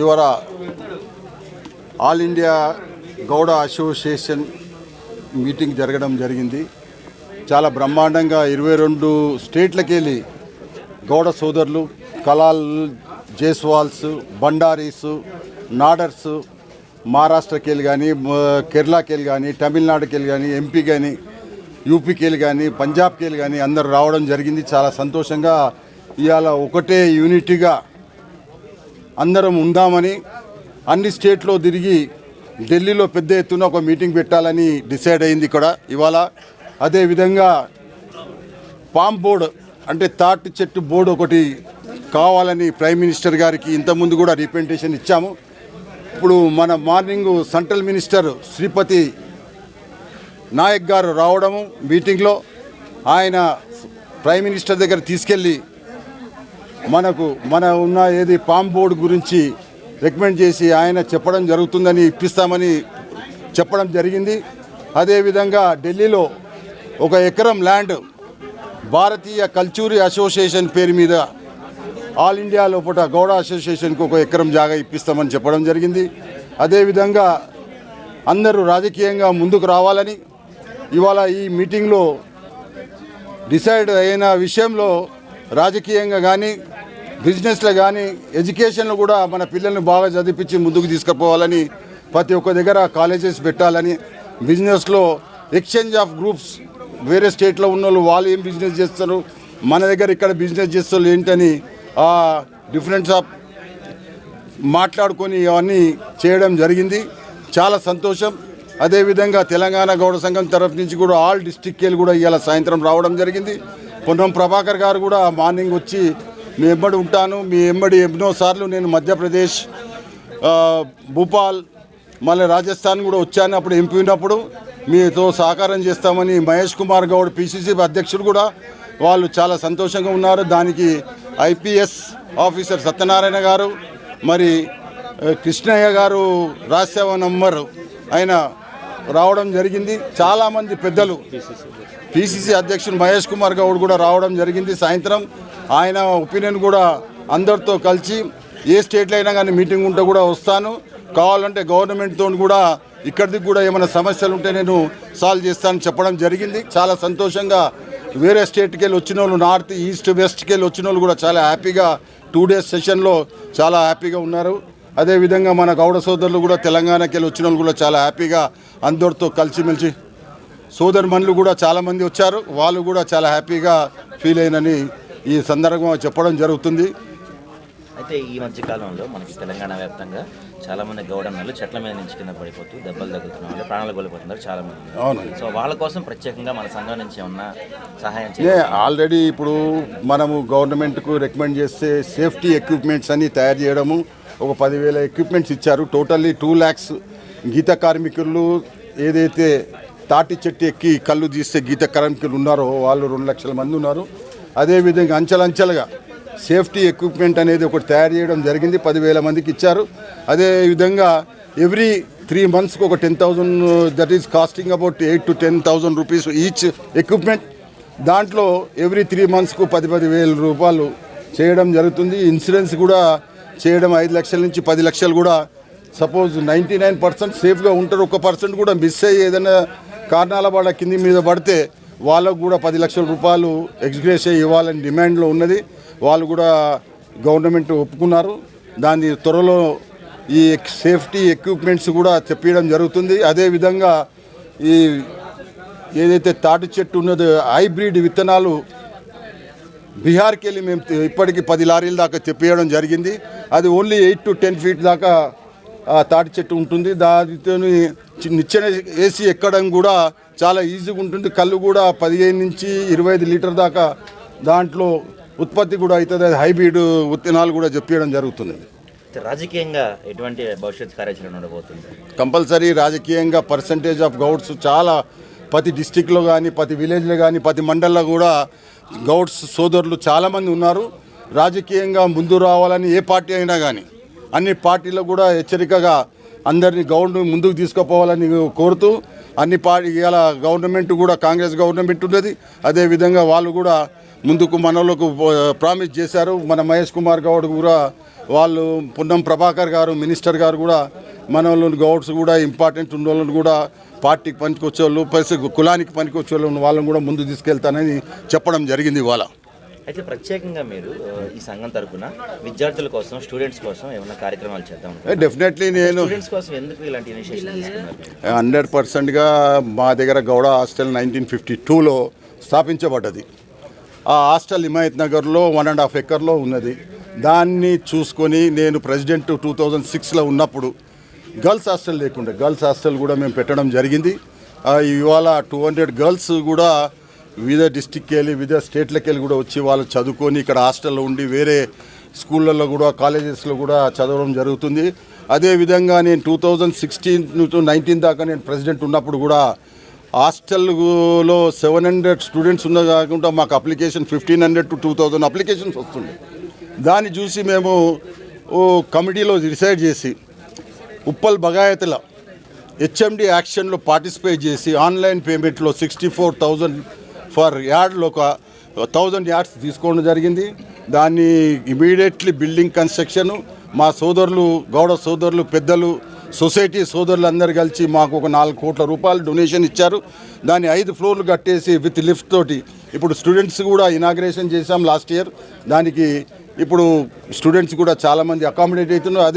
ఇవర all India Gowda association meeting జరగడం జరిగింది. చాలా బ్రహ్మాండంగా ఇరవై రెండు స్టేట్లకెళ్ళి గౌడ సోదరులు కలాల్ జైస్వాల్స్ బండారీస్ నాడర్స్ మహారాష్ట్రకి వెళ్ళి కానీ కేరళకి వెళ్ళి కానీ తమిళనాడుకి వెళ్ళి కానీ ఎంపీ కానీ యూపీకి వెళ్ళి కానీ పంజాబ్కి వెళ్ళి కానీ అందరు రావడం జరిగింది. చాలా సంతోషంగా ఇవాళ ఒకటే యూనిటీగా అందరం ఉందామని అన్ని స్టేట్లో తిరిగి ఢిల్లీలో పెద్ద ఎత్తున ఒక మీటింగ్ పెట్టాలని డిసైడ్ అయింది ఇక్కడ. ఇవాళ అదేవిధంగా పామ్ బోర్డు అంటే తాటి చెట్టు బోర్డు ఒకటి కావాలని ప్రైమ్ మినిస్టర్ గారికి ఇంతకుముందు కూడా రిప్రజెంటేషన్ ఇచ్చాము. ఇప్పుడు మన morning central minister Sripathi Nayak garu రావడము మీటింగ్లో. ఆయన ప్రైమ్ మినిస్టర్ దగ్గర తీసుకెళ్ళి మనకు మన ఉన్న ఏది పామ్ బోర్డు గురించి రికమెండ్ చేసి ఆయన చెప్పడం జరుగుతుందని ఇప్పిస్తామని చెప్పడం జరిగింది. అదేవిధంగా ఢిల్లీలో ఒక ఎకరం ల్యాండ్ భారతీయ కల్చూరి అసోసియేషన్ పేరు మీద ఆల్ ఇండియా లోపల గౌడ అసోసియేషన్కి ఒక ఎకరం జాగా ఇప్పిస్తామని చెప్పడం జరిగింది. అదేవిధంగా అందరూ రాజకీయంగా ముందుకు రావాలని ఇవాళ ఈ మీటింగ్లో డిసైడ్ అయిన విషయంలో రాజకీయంగా కానీ బిజినెస్లో కానీ ఎడ్యుకేషన్లో కూడా మన పిల్లల్ని బాగా చదివించి ముందుకు తీసుకుపోవాలని ప్రతి ఒక్క దగ్గర కాలేజెస్ పెట్టాలని బిజినెస్లో ఎక్స్చేంజ్ ఆఫ్ గ్రూప్స్ వేరే స్టేట్లో ఉన్న వాళ్ళు వాళ్ళు ఏం బిజినెస్ చేస్తారు మన దగ్గర ఇక్కడ బిజినెస్ చేస్తారు ఏంటని డిఫరెన్స్ ఆఫ్ మాట్లాడుకొని అవన్నీ చేయడం జరిగింది. చాలా సంతోషం. అదేవిధంగా తెలంగాణ గౌడ సంఘం తరఫు నుంచి కూడా ఆల్ డిస్టిక్ వెళ్ళి కూడా ఇవాళ సాయంత్రం రావడం జరిగింది. పొన్నం ప్రభాకర్ గారు కూడా మార్నింగ్ వచ్చి మీ ఎమ్మడి ఉంటాను. మీ ఎమ్మడి ఎన్నోసార్లు నేను మధ్యప్రదేశ్ భూపాల్ మళ్ళీ రాజస్థాన్ కూడా వచ్చాను అప్పుడు ఎంపీ ఉన్నప్పుడు. మీతో సహకారం చేస్తామని మహేష్ కుమార్ గౌడ్ పిసిసి అధ్యక్షుడు కూడా వాళ్ళు చాలా సంతోషంగా ఉన్నారు. దానికి ఐపీఎస్ ఆఫీసర్ సత్యనారాయణ గారు మరి కృష్ణయ్య గారు రాజ్యసేవ నంబర్ ఆయన రావడం జరిగింది. చాలామంది పెద్దలు. పిసిసి అధ్యక్షుడు మహేష్ కుమార్ గౌడ్ కూడా రావడం జరిగింది సాయంత్రం. ఆయన ఒపీనియన్ కూడా అందరితో కలిసి ఏ స్టేట్లో అయినా కానీ మీటింగ్ ఉంటే కూడా వస్తాను. కావాలంటే గవర్నమెంట్తో కూడా ఇక్కడికి కూడా ఏమైనా సమస్యలు ఉంటే నేను సాల్వ్ చేస్తానని చెప్పడం జరిగింది. చాలా సంతోషంగా వేరే స్టేట్కి వెళ్ళి వచ్చిన వాళ్ళు నార్త్ ఈస్ట్ వెస్ట్కి వెళ్ళి వచ్చిన వాళ్ళు కూడా చాలా హ్యాపీగా టూ డేస్ సెషన్లో చాలా హ్యాపీగా ఉన్నారు. అదేవిధంగా మన గౌడ సోదరులు కూడా తెలంగాణకి వెళ్ళి వచ్చిన వాళ్ళు కూడా చాలా హ్యాపీగా అందరితో కలిసిమెలిసి సోదరుమణులు కూడా చాలామంది వచ్చారు. వాళ్ళు కూడా చాలా హ్యాపీగా ఫీల్ అయినని ఈ సందర్భంగా చెప్పడం జరుగుతుంది. అయితే ఈ మధ్య కాలంలో మనకి తెలంగాణ వ్యాప్తంగా చాలా మంది గౌడన్నలు చెట్ల మీద నుంచి కింద పడిపోతూ దెబ్బలు తగ్గుతున్న వాళ్ళు ప్రాణాలు కోల్పోతున్నారు చాలా మంది. అవును. సో వాళ్ళ కోసం ప్రత్యేకంగా మన సంఘం నుంచి ఏమన్నా సహాయం ఆల్రెడీ ఇప్పుడు మనము గవర్నమెంట్కు రికమెండ్ చేస్తే సేఫ్టీ ఎక్విప్మెంట్స్ అన్ని తయారు చేయడము ఒక పదివేల ఎక్విప్మెంట్స్ ఇచ్చారు. టోటల్లీ టూ ల్యాక్స్ గీత కార్మికులు ఏదైతే తాటి చెట్టు ఎక్కి కళ్ళు తీస్తే గీత కార్మికులు ఉన్నారో వాళ్ళు రెండు లక్షల మంది ఉన్నారు. అదేవిధంగా అంచెలంచెలుగా సేఫ్టీ ఎక్విప్మెంట్ అనేది ఒకటి తయారు చేయడం జరిగింది. పదివేల మందికి ఇచ్చారు. అదే విధంగా ఎవ్రీ త్రీ మంత్స్కి ఒక ten thousand that is costing about eight to ten thousand rupees each equipment దాంట్లో ఎవ్రీ త్రీ మంత్స్కు పది పది వేల రూపాయలు చేయడం జరుగుతుంది. ఇన్సూరెన్స్ కూడా చేయడం ఐదు లక్షల నుంచి పది లక్షలు కూడా సపోజ్ నైంటీ నైన్ పర్సెంట్ సేఫ్గా ఉంటారు ఒక పర్సెంట్ కూడా మిస్ అయ్యి ఏదైనా కారణాల వాళ్ళ కింది మీద పడితే వాళ్ళకు కూడా పది లక్షల రూపాయలు ఎక్స్గ్రేస్ ఇవ్వాలని డిమాండ్లో ఉన్నది. వాళ్ళు కూడా గవర్నమెంట్ ఒప్పుకున్నారు. దాని త్వరలో ఈ సేఫ్టీ ఎక్విప్మెంట్స్ కూడా తెప్పించడం జరుగుతుంది. అదేవిధంగా ఈ ఏదైతే తాటి చెట్టు ఉన్నదో హైబ్రిడ్ విత్తనాలు బీహార్కి వెళ్ళి మేము ఇప్పటికి పది లారీల దాకా తెప్పియడం జరిగింది. అది only eight to ten feet దాకా తాటి చెట్టు ఉంటుంది. దానితో నిచ్చెన వేసి ఎక్కడం కూడా చాలా ఈజీగా ఉంటుంది. కళ్ళు కూడా పదిహేను నుంచి ఇరవై ఐదు లీటర్ దాకా దాంట్లో ఉత్పత్తి కూడా అవుతుంది. అది హైబ్రిడ్ విత్తనాలు కూడా చెప్పడం జరుగుతుంది. రాజకీయంగా ఎటువంటి భవిష్యత్ కార్యాచరణ ఉండబోతుంది? కంపల్సరీ రాజకీయంగా పర్సంటేజ్ ఆఫ్ గౌడ్స్ చాలా ప్రతి డిస్టిక్లో కానీ ప్రతి విలేజ్లో కానీ ప్రతి మండల్లో కూడా గౌడ్స్ సోదరులు చాలామంది ఉన్నారు. రాజకీయంగా ముందు రావాలని ఏ పార్టీ అయినా కానీ అన్ని పార్టీలు కూడా హెచ్చరికగా అందరినీ గవర్నమెంట్ ముందుకు తీసుకుపోవాలని కోరుతూ అన్ని పార్టీ ఇవాళ గవర్నమెంట్ కూడా కాంగ్రెస్ గవర్నమెంట్ ఉన్నది. అదేవిధంగా వాళ్ళు కూడా ముందుకు మనలకు ప్రామిస్ చేశారు. మన మహేష్ కుమార్ గౌడ్ కూడా వాళ్ళు పున్నం ప్రభాకర్ గారు మినిస్టర్ గారు కూడా మన వాళ్ళు గౌడ్స్ కూడా ఇంపార్టెంట్ ఉన్న కూడా పార్టీకి పనికొచ్చేవాళ్ళు ప్లస్ కులానికి పనికొచ్చేవాళ్ళు వాళ్ళని కూడా ముందు తీసుకెళ్తానని చెప్పడం జరిగింది ఇవాళ. అయితే ప్రత్యేకంగా మీరు ఈ సంఘం తరపున విద్యార్థుల కోసం స్టూడెంట్స్ కోసం ఏమైనా కార్యక్రమాలు చేద్దాం డెఫినెట్లీ నేను స్టూడెంట్స్ కోసం ఎందుకు ఇలాంటి ఇనిషియేషన్ తీసుకున్నారు? హండ్రెడ్ పర్సెంట్గా మా దగ్గర గౌడ హాస్టల్ నైన్టీన్ ఫిఫ్టీ టూలో స్థాపించబడ్డది. ఆ హాస్టల్ హిమాయత్ నగర్లో వన్ అండ్ హాఫ్ ఎకర్లో ఉన్నది. దాన్ని చూసుకొని నేను ప్రెసిడెంట్ టూ థౌజండ్ సిక్స్లో ఉన్నప్పుడు గర్ల్స్ హాస్టల్ లేకుండే. గర్ల్స్ హాస్టల్ కూడా మేము పెట్టడం జరిగింది. ఇవాళ టూ హండ్రెడ్ గర్ల్స్ కూడా వివిధ డిస్టిక్కి వెళ్ళి వివిధ స్టేట్లకి వెళ్ళి కూడా వచ్చి వాళ్ళు చదువుకొని ఇక్కడ హాస్టల్లో ఉండి వేరే స్కూళ్ళల్లో కూడా కాలేజెస్లో కూడా చదవడం జరుగుతుంది. అదేవిధంగా నేను two thousand sixteen to nineteen దాకా నేను ప్రెసిడెంట్ ఉన్నప్పుడు కూడా హాస్టల్లో సెవెన్ హండ్రెడ్ స్టూడెంట్స్ ఉన్న కాకుండా మాకు application fifteen hundred to two thousand applications వస్తుండే. దాన్ని చూసి మేము ఓ కమిటీలో డిసైడ్ చేసి ఉప్పల్ బగాయతల హెచ్ఎండి యాక్షన్లో పార్టిసిపేట్ చేసి ఆన్లైన్ పేమెంట్లో సిక్స్టీ ఫోర్ థౌజండ్ ఫర్ యార్డ్లో ఒక థౌజండ్ యార్డ్స్ తీసుకోవడం జరిగింది. దాన్ని ఇమీడియట్లీ బిల్డింగ్ కన్స్ట్రక్షన్ మా సోదరులు గౌడ సోదరులు పెద్దలు సొసైటీ సోదరులు అందరు కలిసి మాకు ఒక నాలుగు కోట్ల రూపాయలు డొనేషన్ ఇచ్చారు. దాన్ని ఐదు ఫ్లోర్లు కట్టేసి విత్ లిఫ్ట్ తోటి ఇప్పుడు స్టూడెంట్స్ కూడా ఇనాగ్రేషన్ చేశాం లాస్ట్ ఇయర్. దానికి ఇప్పుడు స్టూడెంట్స్ కూడా చాలామంది అకామిడేట్ అవుతున్నారు.